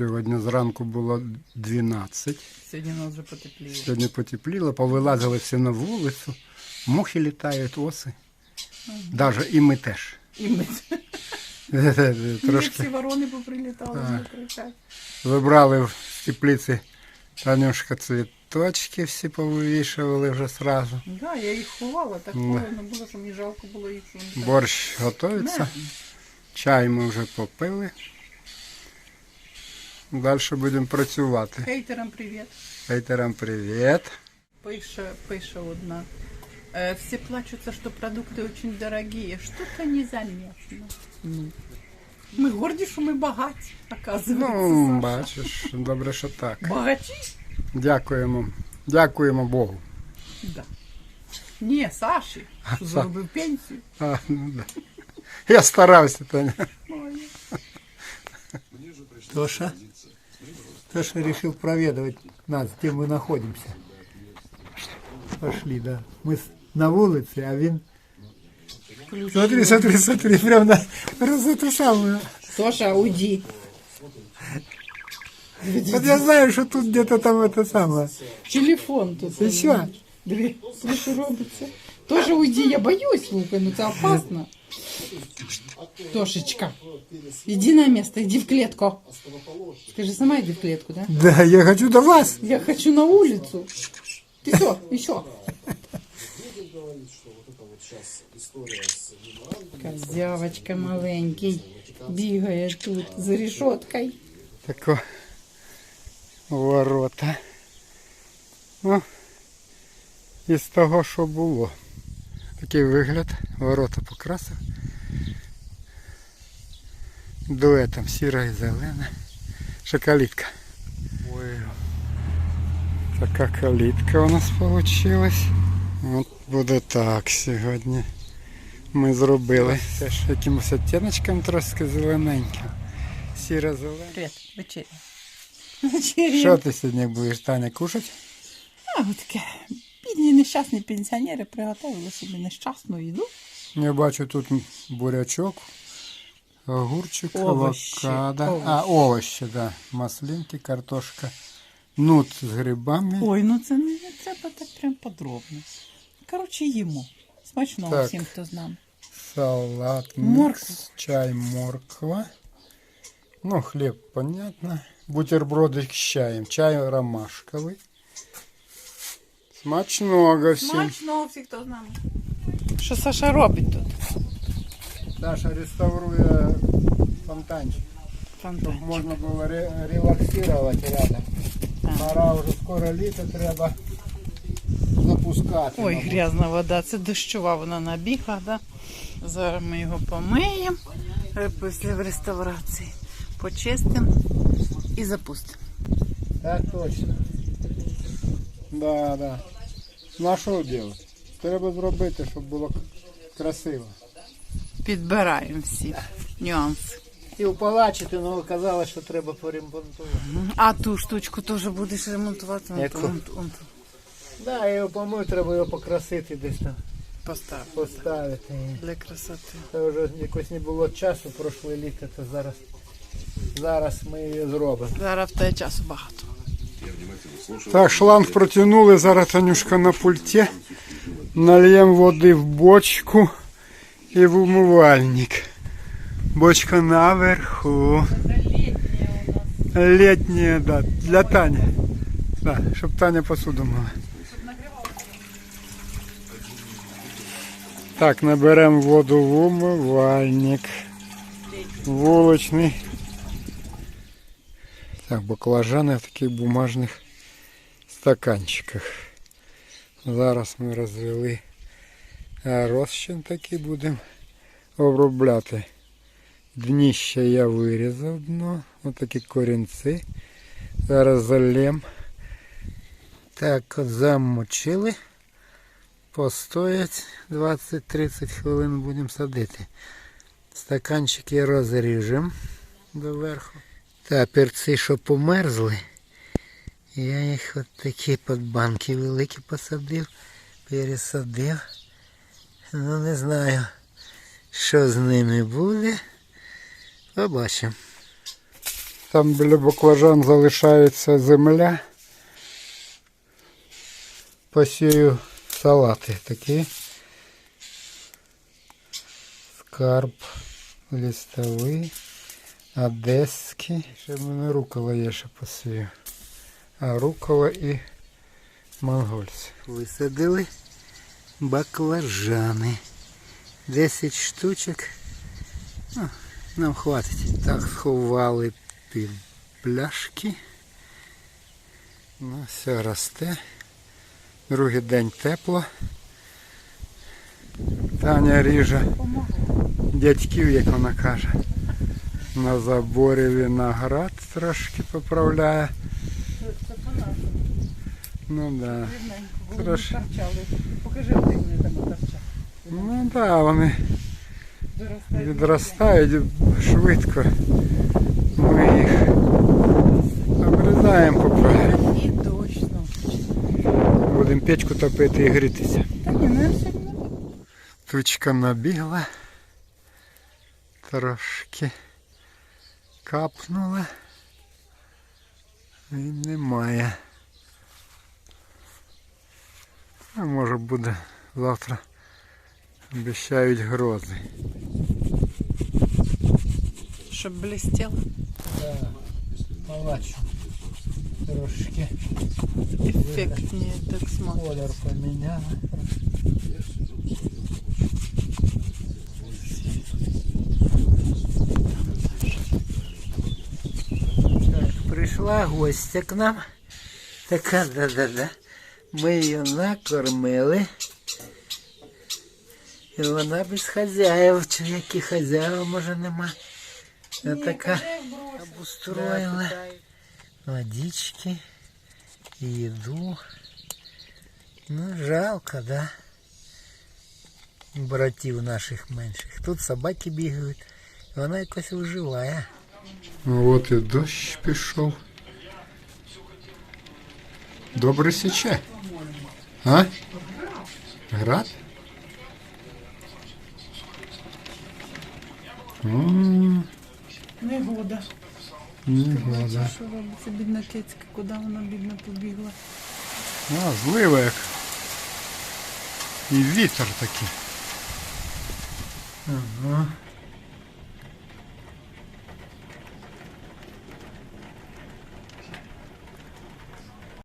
Сьогодні зранку було 12. Сьогодні нас вже потепліє. Сьогодні потепліло, повилазили всі на вулицю. Мухи літають, оси. Даже і ми теж. І ми Трошки всі ворони поприлітали, Так. кричать. вибрали в теплиці Танюшка цвіточки, всі повивішували вже сразу. Да, я їх ховала, так холодно було, що мені жалко було їх. Що вони так- Борщ готується. Чай ми вже попили. Далі будемо працювати. Хейтерам привіт. Хейтерам привіт. Пише, пише одна. Э, все плачутся, что продукты очень дорогие. Что-то незаметно. Ну. Ми горді, що ми багаті, оказується. Ну, Саша. бачиш, добре, що так. Багаті? Дякуємо. Дякуємо Богу. Да. Ні, Саші, що заробив пенсію. А, ну, да. Я старався, Таня. Ой. Тоша, Тоша решил проведывать нас, где мы находимся. Пошли, да. Мы на улице, а він... Смотри, смотри, смотри, прям на раз эту самую. Тоша, уйди. Вот я знаю, что тут где-то там это самое. Телефон тут. Диви, диви, що робиться. Тоже уйди, я боюсь, Лука, ну це опасно. Тошечка, иди на место, иди в клетку. Скажи, сама иди в клетку, да? Да, я хочу до вас. Я хочу на улицу. Ты что, еще? Козявочка маленький бігає тут за решеткой. Тако ворота. Ну, із того, що було. Такий вигляд. Ворота покрасив. Дуетом сіра і зелена. Ще калітка. Ой. Така калітка у нас вийшла. От буде так сьогодні. Ми зробили теж якимось оттіночком трошки зелененьким. Сіра зелена. Привет, вечеря. Вечеря. Що ти сьогодні будеш, Таня, кушати? А, от таке. Бідні нещасні пенсіонери приготували собі нещасну їду. Я бачу тут бурячок, огурчик, Овощі, авокадо. овощі. А, овощі, да. Маслинки, картошка. Нут з грибами. Ой, ну це не треба так прям подробно. Коротше, їмо. Смачного Так. всім, хто з нами. Салат, Морква. мікс, чай, морква. Ну, хліб, понятно. Бутербродик з чаєм. Чай ромашковий. Смачного всім. Смачного всіх, хто з нами. Що Саша робить тут? Даша реставрує фонтанчик. Фонтанчик. Можна було ре- релаксувати рядом. Пора вже скоро літо треба запускати. Ой, мабуть. грязна вода, це дощова, вона набігла, да? Зараз ми його помиємо е, після реставрації. Почистимо і запустимо. Так точно. Да, да. На що робити? Треба зробити, щоб було красиво. Підбираємо всі нюанси. Хотів побачити, але казали, що треба поремонтувати. А ту штучку теж будеш ремонтувати? Яку? Он, он, он, Да, його помив, треба його покрасити десь там, постав поставити. для красоти. Це вже якось не було часу, пройшло літо, то зараз, зараз ми її зробимо. Зараз в те часу багато. Так, шланг протягнули, зараз Танюшка на пульті. Нальємо води в бочку і в умивальник. Бочка наверху. Літня, да, для Тані. Да, щоб Таня посуду мила. Так, наберемо воду в умивальник. Вуличний. Так, баклажани в таких бумажних стаканчиках. Зараз ми розвели розчин такий будемо обробляти. Дніще я вирізав дно, отакі корінці. Зараз залєм. Так, замочили. Постоять 20-30 хвилин будемо садити. Стаканчики розріжемо доверху. Та перці, що померзли, я їх от такі під банки великі посадив, пересадив. Ну не знаю, що з ними буде. Побачимо. там біля баклажан залишається земля. Посію салати такі. Скарб листовий, одеський. Ще в мене рукола є, ще посію. А рукола і монгольці. Висадили баклажани. 10 штучок. Ну, нам хватить. Так, сховали під пляшки. Ну, все росте. Другий день тепло. Таня ріже дядьків, як вона каже. На заборі виноград трошки поправляє. Це по-нашому. Ну да. Торчали. Покажи, де вони там торчать. Ну да, вони Виростають. відростають швидко. Ми їх обрізаємо поправимо. І дощ знову. Будемо печку топити і грітися. Та ні, ну я все одно. Тучка набігла. Трошки капнула. І немає. А може буде завтра обіцяють грози. Щоб блистіло. Да, палачу. Трошки Ефектніше так смотрить. колір поміняла. Прийшла гостя к нам. Така да-да-да. Ми її накормили. І вона без хазяїв. Чи які хазяїв, може нема. Вона така обустроїла. Водички, еду. Ну, жалко, да? Братів наших менших. Тут собаки бігають. Вона якось виживає. Ну от і дощ пішов. Добре січе. А? Град? М, Негода. Негода. Що робиться, бідна кицька, куди вона бідна побігла? А, злива як. І вітер такий. Ага.